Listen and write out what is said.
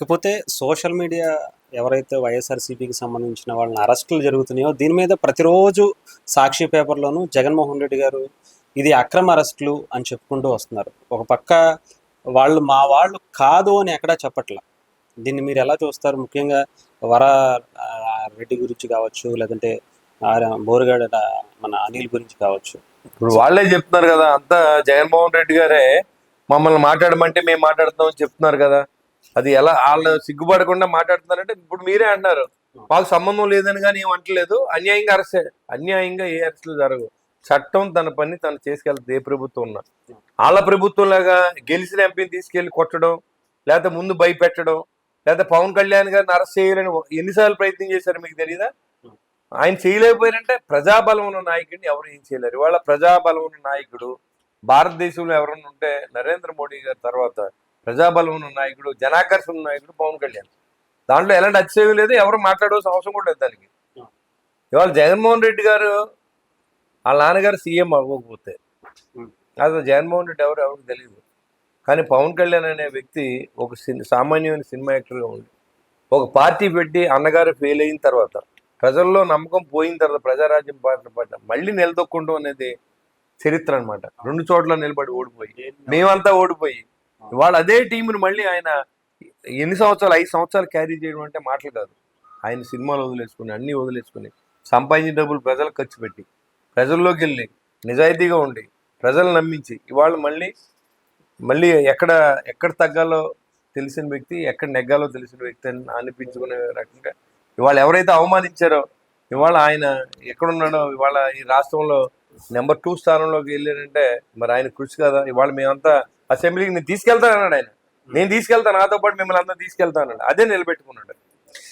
ఇకపోతే social media ఎవరైతే వైఎస్ఆర్సీపీకి సంబంధించిన వాళ్ళని అరెస్టులు జరుగుతున్నాయో దీని మీద ప్రతిరోజు సాక్షి పేపర్లోనూ జగన్మోహన్ రెడ్డి గారు ఇది అక్రమ అరెస్టులు అని చెప్పుకుంటూ వస్తున్నారు. ఒక పక్క వాళ్ళు మా వాళ్ళు కాదు అని ఎక్కడా చెప్పట్లా? దీన్ని మీరు ఎలా చూస్తారు? ముఖ్యంగా వర రెడ్డి గురించి కావచ్చు లేదంటే ఆ, బోరుగాడ మన అనిల్ గురించి కావచ్చు. ఇప్పుడు వాళ్ళే చెప్తున్నారు కదా అంతా జగన్మోహన్ రెడ్డి గారే మమ్మల్ని మాట్లాడమంటే మేము మాట్లాడుతున్నాం అని చెప్తున్నారు కదా. అది ఎలా వాళ్ళు సిగ్గుపడకుండా మాట్లాడుతున్నారంటే ఇప్పుడు మీరే అంటున్నారు. మాకు సంబంధం లేదని కానీ ఏం అంటలేదు. అన్యాయంగా అరెస్ట్ అన్యాయంగా ఏ అరెస్టులు జరగవు. చట్టం తన పని తను చేసుకెళ్తుంది. ఏ ప్రభుత్వం ఉన్నా. వాళ్ళ ప్రభుత్వం లాగా గెలిచిన ఎంపీని తీసుకెళ్ళి కొట్టడం లేకపోతే ముందు భయపెట్టడం లేకపోతే పవన్ కళ్యాణ్ గారిని అరెస్ట్ చేయాలని ఎన్నిసార్లు ప్రయత్నం చేశారు మీకు తెలియదా ఆయన చేయలేకపోయారంటే ప్రజాబలం ఉన్న నాయకుడిని ఎవరు ఏం చేయలేరు. ఇవాళ ప్రజాబలం ఉన్న నాయకుడు భారతదేశంలో ఎవరన్నా ఉంటే నరేంద్ర మోడీ గారి తర్వాత ప్రజాబలం ఉన్న నాయకుడు జనాకర్షణ నాయకుడు పవన్ కళ్యాణ్. దాంట్లో ఎలాంటి అతిశయం లేదు ఎవరు మాట్లాడవలసిన అవసరం కూడా లేదు దానికి. ఇవాళ జగన్మోహన్ రెడ్డి గారు వాళ్ళ నాన్నగారు సీఎం అవ్వకపోతే. అసలు జగన్మోహన్ రెడ్డి ఎవరు ఎవరికి తెలియదు. కానీ పవన్ కళ్యాణ్ అనే వ్యక్తి ఒక సామాన్యమైన సినిమా యాక్టర్గా ఉండి ఒక పార్టీ పెట్టి అన్నగారు ఫెయిల్ అయిన తర్వాత ప్రజల్లో నమ్మకం పోయిన తర్వాత ప్రజారాజ్యం పాట పడ్డ మళ్ళీ నిలదొక్కుంటాం అనేది చరిత్ర అనమాట రెండు చోట్ల నిలబడి ఓడిపోయి మేమంతా ఓడిపోయి ఇవాళ అదే టీంను మళ్ళీ ఆయన ఎన్ని సంవత్సరాలు ఐదు సంవత్సరాలు క్యారీ చేయడం అంటే మాటలు కాదు. ఆయన సినిమాలు వదిలేసుకుని అన్ని వదిలేసుకుని సంపాదించిన డబ్బులు ప్రజలకు ఖర్చు పెట్టి ప్రజల్లోకి వెళ్ళి నిజాయితీగా ఉండి ప్రజలు నమ్మించి ఇవాళ మళ్ళీ మళ్ళీ ఎక్కడ ఎక్కడ తగ్గాలో తెలిసిన వ్యక్తి ఎక్కడ నెగ్గాలో తెలిసిన వ్యక్తి అని అనిపించుకునే రకంగా ఇవాళ ఎవరైతే అవమానించారో ఇవాళ ఆయన ఎక్కడున్నాడో ఇవాళ ఈ రాష్ట్రంలో నెంబర్ టూ స్థానంలోకి వెళ్ళారంటే మరి ఆయన కృషి కదా? ఇవాళ మేమంతా అసెంబ్లీకి నేను తీసుకెళ్తానన్నాడు ఆయన. నేను తీసుకెళ్తాను నాతో పాటు మిమ్మల్ని అందరూ తీసుకెళ్తానన్నాడు. అదే నిలబెట్టుకున్నాడు.